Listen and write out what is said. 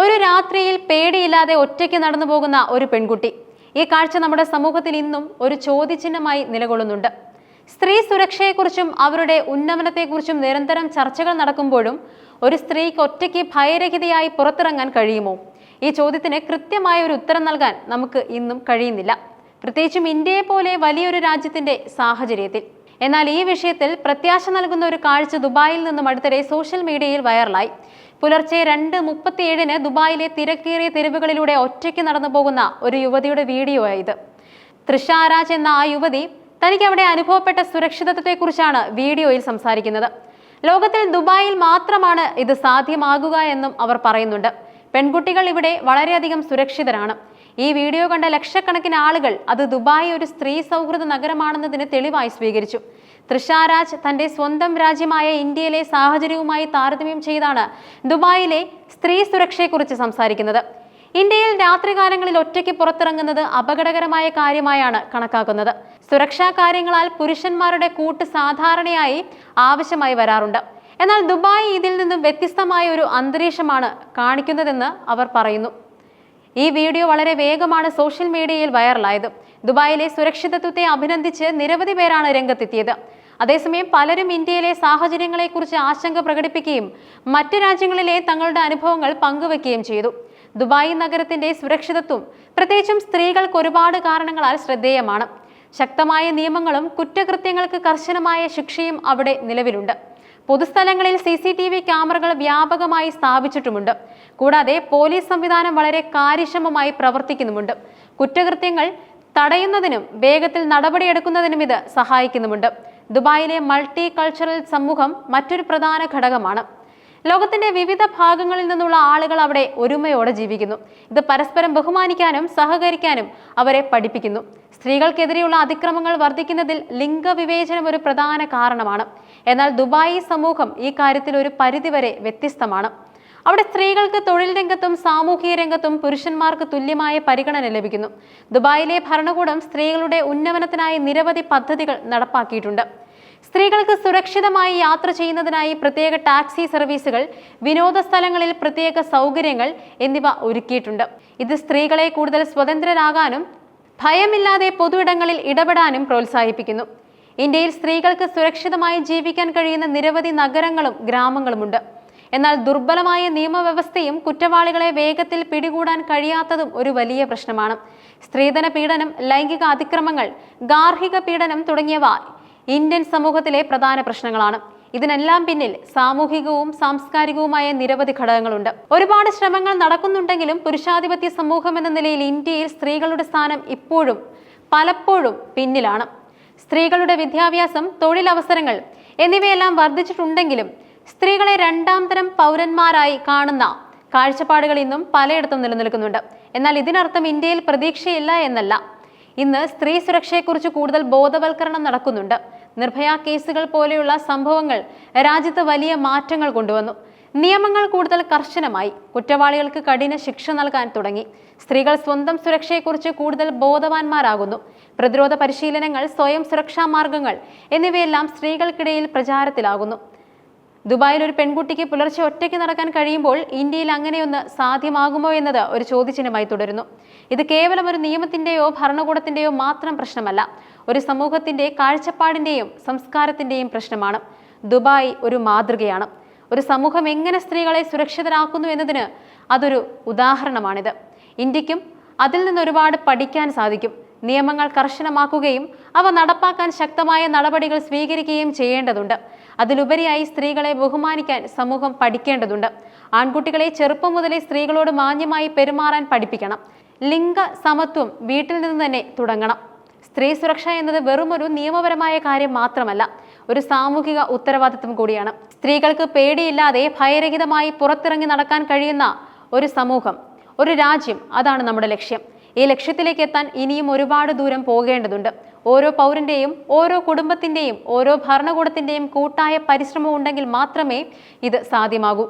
ഒരു രാത്രിയിൽ പേടിയില്ലാതെ ഒറ്റയ്ക്ക് നടന്നു പോകുന്ന ഒരു പെൺകുട്ടി. ഈ കാഴ്ച നമ്മുടെ സമൂഹത്തിൽ ഇന്നും ഒരു ചോദ്യചിഹ്നമായി നിലകൊള്ളുന്നുണ്ട്. സ്ത്രീ സുരക്ഷയെക്കുറിച്ചും അവരുടെ ഉന്നമനത്തെക്കുറിച്ചും നിരന്തരം ചർച്ചകൾ നടക്കുമ്പോഴും ഒരു സ്ത്രീക്ക് ഒറ്റയ്ക്ക് ഭയരഹിതയായി പുറത്തിറങ്ങാൻ കഴിയുമോ? ഈ ചോദ്യത്തിന് കൃത്യമായ ഒരു ഉത്തരം നൽകാൻ നമുക്ക് ഇന്നും കഴിയുന്നില്ല. പ്രത്യേകിച്ചും ഇന്ത്യയെ പോലെ വലിയൊരു രാജ്യത്തിന്റെ സാഹചര്യത്തിൽ. എന്നാൽ ഈ വിഷയത്തിൽ പ്രത്യാശ നൽകുന്ന ഒരു കാഴ്ച ദുബായിൽ നിന്നും അടുത്തിടെ സോഷ്യൽ മീഡിയയിൽ വൈറലായി. പുലർച്ചെ രണ്ട് മുപ്പത്തിയേഴിന് ദുബായിലെ തിരക്കേറിയ തെരുവുകളിലൂടെ ഒറ്റയ്ക്ക് നടന്നു പോകുന്ന ഒരു യുവതിയുടെ വീഡിയോ ആയത് തൃഷാരാജ് എന്ന ആ യുവതി തനിക്ക് അവിടെ അനുഭവപ്പെട്ട സുരക്ഷിതത്വത്തെക്കുറിച്ചാണ് വീഡിയോയിൽ സംസാരിക്കുന്നത്. ലോകത്തിൽ ദുബായിൽ മാത്രമാണ് ഇത് സാധ്യമാകുക എന്നും അവർ പറയുന്നുണ്ട്. പെൺകുട്ടികൾ ഇവിടെ വളരെയധികം സുരക്ഷിതരാണ്. ഈ വീഡിയോ കണ്ട ലക്ഷക്കണക്കിന് ആളുകൾ അത് ദുബായ് ഒരു സ്ത്രീ സൗഹൃദ നഗരമാണെന്നതിന് തെളിവായി സ്വീകരിച്ചു. തൃഷാരാജ് തന്റെ സ്വന്തം രാജ്യമായ ഇന്ത്യയിലെ സാഹചര്യവുമായി താരതമ്യം ചെയ്താണ് ദുബായിലെ സ്ത്രീ സുരക്ഷയെക്കുറിച്ച് സംസാരിക്കുന്നത്. ഇന്ത്യയിൽ രാത്രികാലങ്ങളിൽ ഒറ്റയ്ക്ക് പുറത്തിറങ്ങുന്നത് അപകടകരമായ കാര്യമായാണ് കണക്കാക്കുന്നത്. സുരക്ഷാ കാര്യങ്ങളാൽ പുരുഷന്മാരുടെ കൂട്ട് സാധാരണയായി ആവശ്യമായി വരാറുണ്ട്. എന്നാൽ ദുബായ് ഇതിൽ നിന്നും വ്യത്യസ്തമായ ഒരു അന്തരീക്ഷമാണ് കാണിക്കുന്നതെന്ന് അവർ പറയുന്നു. ഈ വീഡിയോ വളരെ വേഗമാണ് സോഷ്യൽ മീഡിയയിൽ വൈറലായത്. ദുബായിലെ സുരക്ഷിതത്വത്തെ അഭിനന്ദിച്ച് നിരവധി പേരാണ് രംഗത്തെത്തിയത്. അതേസമയം പലരും ഇന്ത്യയിലെ സാഹചര്യങ്ങളെക്കുറിച്ച് ആശങ്ക പ്രകടിപ്പിക്കുകയും മറ്റ് രാജ്യങ്ങളിലെ തങ്ങളുടെ അനുഭവങ്ങൾ പങ്കുവെക്കുകയും ചെയ്തു. ദുബായ് നഗരത്തിന്റെ സുരക്ഷിതത്വം പ്രത്യേകിച്ചും സ്ത്രീകൾക്ക് ഒരുപാട് കാരണങ്ങളാൽ ശ്രദ്ധേയമാണ്. ശക്തമായ നിയമങ്ങളും കുറ്റകൃത്യങ്ങൾക്ക് കർശനമായ ശിക്ഷയും അവിടെ നിലവിലുണ്ട്. പൊതുസ്ഥലങ്ങളിൽ സി സി ടി വി ക്യാമറകൾ വ്യാപകമായി സ്ഥാപിച്ചിട്ടുമുണ്ട്. കൂടാതെ പോലീസ് സംവിധാനം വളരെ കാര്യക്ഷമമായി പ്രവർത്തിക്കുന്നുമുണ്ട്. കുറ്റകൃത്യങ്ങൾ തടയുന്നതിനും വേഗത്തിൽ നടപടിയെടുക്കുന്നതിനും ഇത് സഹായിക്കുന്നുമുണ്ട്. ദുബായിലെ മൾട്ടി കൾച്ചറൽ സമൂഹം മറ്റൊരു പ്രധാന ഘടകമാണ്. ലോകത്തിന്റെ വിവിധ ഭാഗങ്ങളിൽ നിന്നുള്ള ആളുകൾ അവിടെ ഒരുമയോടെ ജീവിക്കുന്നു. ഇത് പരസ്പരം ബഹുമാനിക്കാനും സഹകരിക്കാനും അവരെ പഠിപ്പിക്കുന്നു. സ്ത്രീകൾക്കെതിരെയുള്ള അതിക്രമങ്ങൾ വർദ്ധിക്കുന്നതിൽ ലിംഗവിവേചനം ഒരു പ്രധാന കാരണമാണ്. എന്നാൽ ദുബായി സമൂഹം ഈ കാര്യത്തിൽ ഒരു പരിധിവരെ വ്യത്യസ്തമാണ്. അവിടെ സ്ത്രീകൾക്ക് തൊഴിൽ രംഗത്തും സാമൂഹിക രംഗത്തും പുരുഷന്മാർക്ക് തുല്യമായ പരിഗണന ലഭിക്കുന്നു. ദുബായിലെ ഭരണകൂടം സ്ത്രീകളുടെ ഉന്നമനത്തിനായി നിരവധി പദ്ധതികൾ നടപ്പാക്കിയിട്ടുണ്ട്. സ്ത്രീകൾക്ക് സുരക്ഷിതമായി യാത്ര ചെയ്യുന്നതിനായി പ്രത്യേക ടാക്സി സർവീസുകൾ വിനോദ സ്ഥലങ്ങളിൽ പ്രത്യേക സൗകര്യങ്ങൾ എന്നിവ ഒരുക്കിയിട്ടുണ്ട്. ഇത് സ്ത്രീകളെ കൂടുതൽ സ്വതന്ത്രരാകാനും ഭയമില്ലാതെ പൊതു ഇടങ്ങളിൽ ഇടപെടാനും പ്രോത്സാഹിപ്പിക്കുന്നു. ഇന്ത്യയിൽ സ്ത്രീകൾക്ക് സുരക്ഷിതമായി ജീവിക്കാൻ കഴിയുന്ന നിരവധി നഗരങ്ങളും ഗ്രാമങ്ങളുമുണ്ട്. എന്നാൽ ദുർബലമായ നിയമവ്യവസ്ഥയും കുറ്റവാളികളെ വേഗത്തിൽ പിടികൂടാൻ കഴിയാത്തതും ഒരു വലിയ പ്രശ്നമാണ്. സ്ത്രീധന പീഡനം ലൈംഗിക അതിക്രമങ്ങൾ ഗാർഹിക പീഡനം തുടങ്ങിയവ ഇന്ത്യൻ സമൂഹത്തിലെ പ്രധാന പ്രശ്നങ്ങളാണ്. ഇതിനെല്ലാം പിന്നിൽ സാമൂഹികവും സാംസ്കാരികവുമായ നിരവധി ഘടകങ്ങളുണ്ട്. ഒരുപാട് ശ്രമങ്ങൾ നടക്കുന്നുണ്ടെങ്കിലും പുരുഷാധിപത്യ സമൂഹം എന്ന നിലയിൽ ഇന്ത്യയിൽ സ്ത്രീകളുടെ സ്ഥാനം ഇപ്പോഴും പലപ്പോഴും പിന്നിലാണ്. സ്ത്രീകളുടെ വിദ്യാഭ്യാസം തൊഴിലവസരങ്ങൾ എന്നിവയെല്ലാം വർദ്ധിച്ചിട്ടുണ്ടെങ്കിലും സ്ത്രീകളെ രണ്ടാം തരം പൗരന്മാരായി കാണുന്ന കാഴ്ചപ്പാടുകൾ ഇന്നും പലയിടത്തും നിലനിൽക്കുന്നുണ്ട്. എന്നാൽ ഇതിനർത്ഥം ഇന്ത്യയിൽ പ്രതീക്ഷയില്ല എന്നല്ല. ഇന്ന് സ്ത്രീ സുരക്ഷയെക്കുറിച്ച് കൂടുതൽ ബോധവൽക്കരണം നടക്കുന്നുണ്ട്. നിർഭയ കേസുകൾ പോലെയുള്ള സംഭവങ്ങൾ രാജ്യത്ത് വലിയ മാറ്റങ്ങൾ കൊണ്ടുവന്നു. നിയമങ്ങൾ കൂടുതൽ കർശനമായി. കുറ്റവാളികൾക്ക് കഠിന ശിക്ഷ നൽകാൻ തുടങ്ങി. സ്ത്രീകൾ സ്വന്തം സുരക്ഷയെക്കുറിച്ച് കൂടുതൽ ബോധവാന്മാരാകുന്നു. പ്രതിരോധ പരിശീലനങ്ങൾ സ്വയം സുരക്ഷാ മാർഗങ്ങൾ എന്നിവയെല്ലാം സ്ത്രീകൾക്കിടയിൽ പ്രചാരത്തിലാകുന്നു. ദുബായിൽ ഒരു പെൺകുട്ടിക്ക് പുലർച്ചെ ഒറ്റയ്ക്ക് നടക്കാൻ കഴിയുമ്പോൾ ഇന്ത്യയിൽ അങ്ങനെയൊന്ന് സാധ്യമാകുമോ എന്നത് ഒരു ചോദ്യചിഹ്നമായി തുടരുന്നു. ഇത് കേവലം ഒരു നിയമത്തിന്റെയോ ഭരണകൂടത്തിന്റെയോ മാത്രം പ്രശ്നമല്ല. ഒരു സമൂഹത്തിന്റെ കാഴ്ചപ്പാടിന്റെയും സംസ്കാരത്തിന്റെയും പ്രശ്നമാണ്. ദുബായ് ഒരു മാതൃകയാണ്. ഒരു സമൂഹം എങ്ങനെ സ്ത്രീകളെ സുരക്ഷിതരാക്കുന്നു എന്നതിന് അതൊരു ഉദാഹരണമാണിത്. ഇന്ത്യക്കും അതിൽ നിന്ന് ഒരുപാട് പഠിക്കാൻ സാധിക്കും. നിയമങ്ങൾ കർശനമാക്കുകയും അവ നടപ്പാക്കാൻ ശക്തമായ നടപടികൾ സ്വീകരിക്കുകയും ചെയ്യേണ്ടതുണ്ട്. അതിലുപരിയായി സ്ത്രീകളെ ബഹുമാനിക്കാൻ സമൂഹം പഠിക്കേണ്ടതുണ്ട്. ആൺകുട്ടികളെ ചെറുപ്പം മുതലേ സ്ത്രീകളോട് മാന്യമായി പെരുമാറാൻ പഠിപ്പിക്കണം. ലിംഗ സമത്വം വീട്ടിൽ നിന്ന് തന്നെ തുടങ്ങണം. സ്ത്രീ സുരക്ഷ എന്നത് വെറുമൊരു നിയമപരമായ കാര്യം മാത്രമല്ല ഒരു സാമൂഹിക ഉത്തരവാദിത്വം കൂടിയാണ്. സ്ത്രീകൾക്ക് പേടിയില്ലാതെ ഭയരഹിതമായി പുറത്തിറങ്ങി നടക്കാൻ കഴിയുന്ന ഒരു സമൂഹം ഒരു രാജ്യം അതാണ് നമ്മുടെ ലക്ഷ്യം. ഈ ലക്ഷ്യത്തിലേക്ക് എത്താൻ ഇനിയും ഒരുപാട് ദൂരം പോകേണ്ടതുണ്ട്. ഓരോ പൗരന്റെയും ഓരോ കുടുംബത്തിന്റെയും ഓരോ ഭരണകൂടത്തിന്റെയും കൂട്ടായ പരിശ്രമം ഉണ്ടെങ്കിൽ മാത്രമേ ഇത് സാധ്യമാകൂ.